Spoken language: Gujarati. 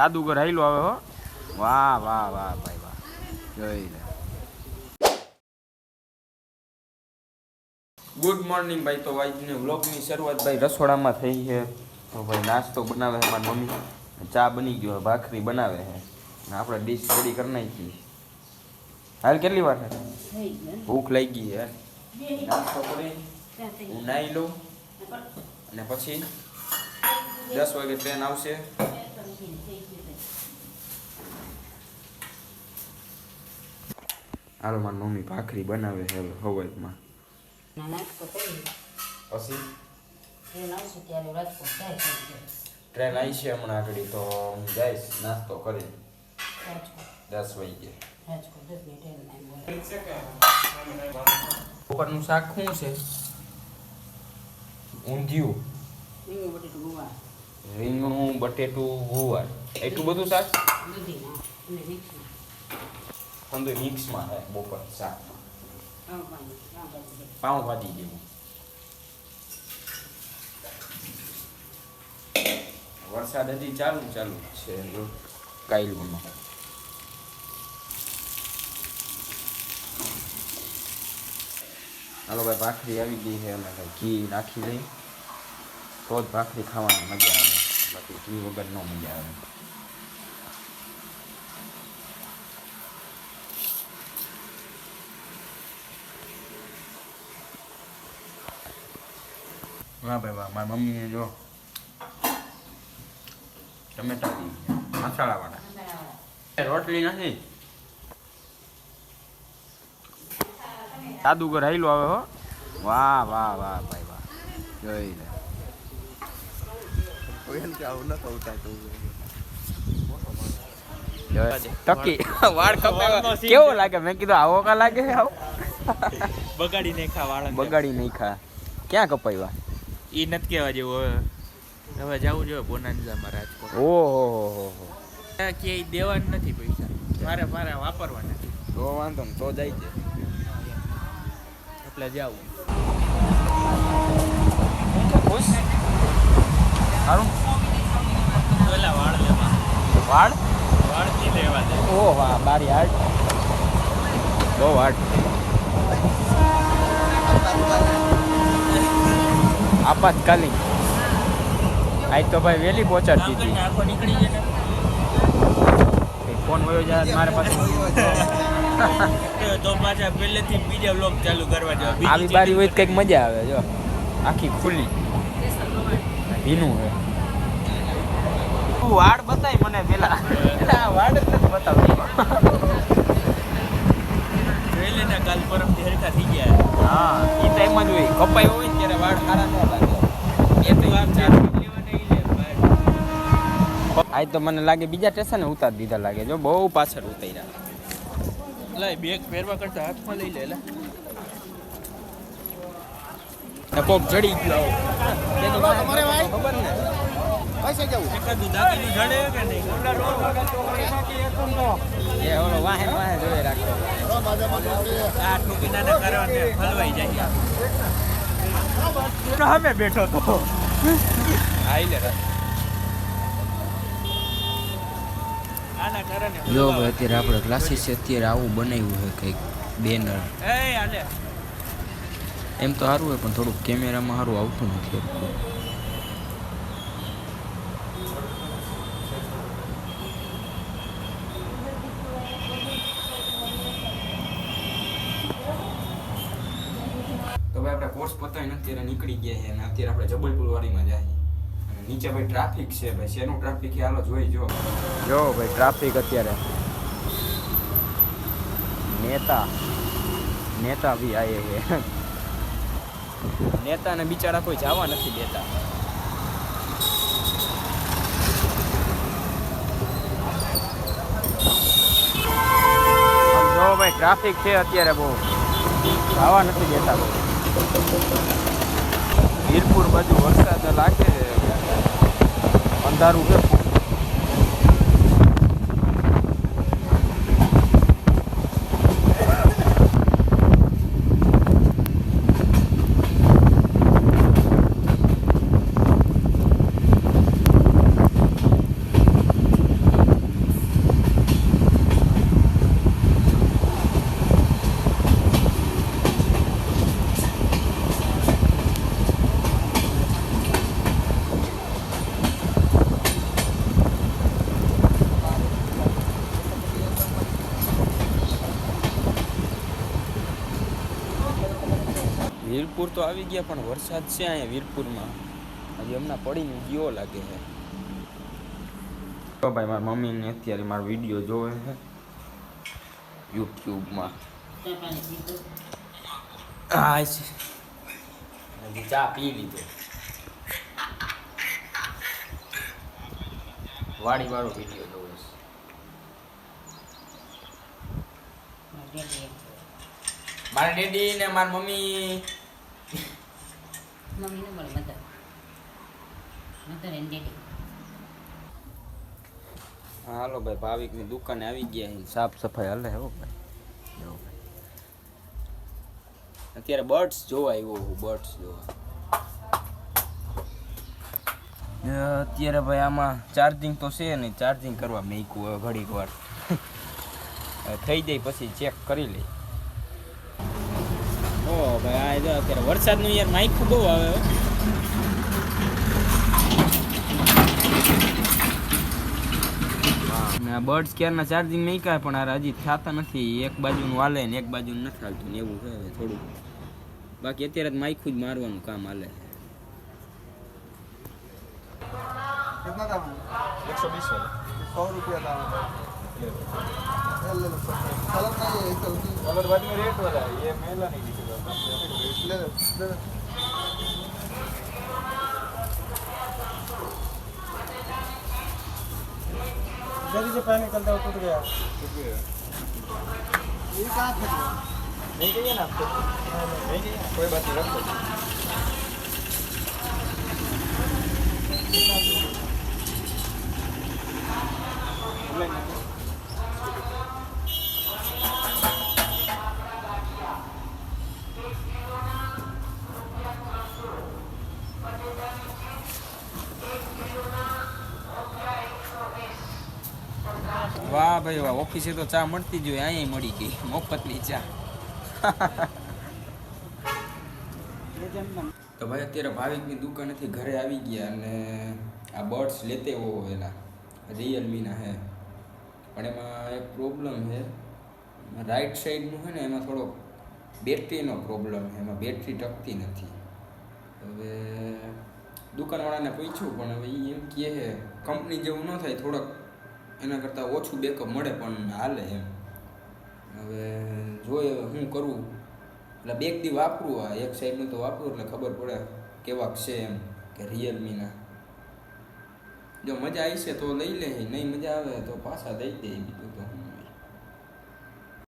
જાદુગર હાઈલો આવે હો. વાહ વાહ વાહ ભાઈ વાહ. જોઈ લે ગુડ મોર્નિંગ ભાઈ. તો આજની વ્લોગની શરૂઆત ભાઈ રસોડામાં થઈ છે. તો ભાઈ નાસ્તો બનાવે છે મારી મમ્મી. ચા બની ગયો છે ભાખરી બનાવે છે. ને આપણે ડીશ રેડી કરી નાખી. હાલ કેટલી વાર ભૂખ લાગી ગઈ બે નાસ્તો કરી. હું નાહી લઉં. અને પછી દસ વાગે ટ્રેન આવશે. હાલો મારી મમ્મી ભાખરી બનાવે છે હવાઈમાં. પછી? ટ્રેન આવી છે હમણાં આગળ તો હું જઈશ નાસ્તો કરી દસ વાગે ઉપરનું શાક શું છે? ઊંધિયું. રીંગણ બટેટું ગુવાર. રીંગણું બટેટું ગુવાર. એટલું બધું શાક દૂધી ના અને મિક્સમાં સમજો મિક્સમાં છે બપોર શાક ત્રણ પાણી ત્રણ બાજુ પાઉં ભાજી જેવું વરસાદ હજી ચાલુ ચાલુ છે જો કાયલુનો હાલો ભાઈ ભાખરી આવી ગઈ છે અમે ભાઈ ઘી નાખી લઈ તો જ ભાખરી ખાવાની મજા આવે બાકી ઘી વગર ન મજા આવે વાહ ભાઈ મારી મમ્મીને જો ટમેટા મસાલા વાળા રોટલી નથી. જાદુગર હાઈલો આવે હો. વાહ વાહ વાહ ભાઈ વાહ. જોઈ લે ટકી. વાળ કપાવ્યા કેવો લાગે? મેં કીધું આવો કા લાગે આવો? બગાડી નહીં ખા વાળા બગાડી નહીં ખા ક્યાં કપાવ્યા ઈ નથી કહેવા જેવું હવે. હવે જવું જોઈએ બોનાન્ઝામાં રાજકોટ ઓહો હો હો હો ક્યાંય દેવાના નથી પૈસા. મારે મારે વાપરવા નથી. તો વાંધો તો જાય છે. એટલે જાવું. ખુશ? સારું પેલા વાળ લેવા વાળ? વાળથી લેવા દે. ઓ વાહ બારી હાર્ડ બહુ હાર્ડ આપાતકાલીન. આજ તો ભાઈ વહેલી પહોંચાડતી હતી. ફોન વયો જાય મારા પાસે તો પાછા પહેલેથી બીજા બ્લોગ ચાલુ કરવા જાવ. આવી બારી હોય તો કંઈક મજા આવે જો. આખી ખુલ્લી. ભીનું હે. તું વાળ બતાય મને પેલા. આ વાળ જ નથી બતાવતી. પહેલેના કાલ પરમથી હરખા થઈ ગયા. હા એ ટાઈમ જ હોય. કપાઈ હોય આજ તો મને લાગે બીજા સ્ટેશને ઉતાર દીધા લાગે. જો બહુ પાછળ ઉતાર્યા. લાય બેગ પહેરવા કરતા હાથમાં લઈ લે લે. કોક જડી ગયો. તેની વાંહે ખબર ને એકાદું દાગીનું જડે કે નહીં એ ઓલો વાહે વાહે જોઈ આ જાય. અમે બેઠો તો. જો ભાઈ અત્યારે આપણે ક્લાસીસ અત્યારે આવું બનાવ્યું છે કંઈક બેનર એમ તો સારું હોય પણ થોડુંક કેમેરામાં સારું આવતું નથી એટલું. તો ભાઈ આપણે કોર્સ પતાવીને અત્યારે નીકળી ગયા છે અને અત્યારે આપણે જબલપુર વાડીમાં જાય અને નીચે ભાઈ ટ્રાફિક છે ભાઈ શેનું ટ્રાફિક છે? હાલો જોઈ જો. જો ભાઈ ટ્રાફિક અત્યારે. નેતા. નેતા બી આયે છે. નેતાને બિચારા કોઈ જવા નથી દેતા. આમ જો ભાઈ ટ્રાફિક છે અત્યારે બહુ. જવા નથી દેતા. બહુ વીરપુર બાજુ વરસાદ લાગે છે. અંધારું છે. વીરપુર તો આવી ગયા પણ વરસાદ છે અહીંયા વીરપુરમાં. હજી હમણાં પડીને ગયો લાગે છે. તો ભાઈ મારી મમ્મીને અત્યારે મારો વીડિયો જોવે છે યુટ્યુબમાં. ચા હા છે. હજી ચા પી લીધો. વાડી વાળો વીડિયો જોવે છે. મારા ડેડી ને મારી મમ્મી મમ્મી ને મળે મધર હાલો ભાઈ, ભાવિકની દુકાને આવી ગયા. સાફ સફાઈ હાલે, હો ભાઈ જો. અત્યારે બર્ડ્સ જોવા આવ્યો હું, બર્ડ્સ જોવા અત્યારે ભાઈ આમાં ચાર્જિંગ તો છે નહીં ચાર્જિંગ કરવા મેં ઘડીક વાર થઈ જાય પછી ચેક કરી લઈ ઓ, ભાઈ, આ જો અત્યારે વરસાદનું યાર માઇકું બહુ આવે ને બર્ડ્સ ક્યારના ચાર્જિંગ નહીં કાંઈ પણ આ હજી થતા નથી. એક બાજુનું હાલે ને એક બાજુનું નથી હાલતું ને એવું છે થોડું બાકી અત્યારે જ માઇકું જ મારવાનું કામ હાલે એકસો વીસ સો રૂપિયા जल्दी से पहले निकलता है टूट गया ये कहाँ फेंक नहीं चाहिए ना आपको नहीं चाहिए कोई बात नहीं। रख વાહ ઓફિસે તો ચા મળતી જ હોય અહીંયા મળી ગઈ, મફતની ચા. તો ભાઈ અત્યારે ભાવિકની દુકાનેથી ઘરે આવી ગયા અને આ બર્ડ્સ લેતે હોવો એના, રિયલમીના હે. પણ એમાં એક પ્રોબ્લેમ છે રાઈટ સાઈડનું છે ને એમાં થોડો બેટરીનો પ્રોબ્લેમ છે એમાં બેટરી ટકતી નથી. હવે દુકાનવાળાને પૂછ્યું, પણ હવે એ એમ કહે છે કંપની જેવું ન થાય, થોડોક એના કરતાં ઓછું બેકઅપ મળે પણ હાલે એમ. હવે જોઈએ હવે શું કરવું એટલે બે દી વાપરું આ, એક સાઈડનું તો વાપરું એટલે ખબર પડે કેવાક છે એમ કે રિયલમીના. જો મજા આવી છે તો લઈ લે નહીં મજા આવે તો પાછા દઈ દે બીજું તો.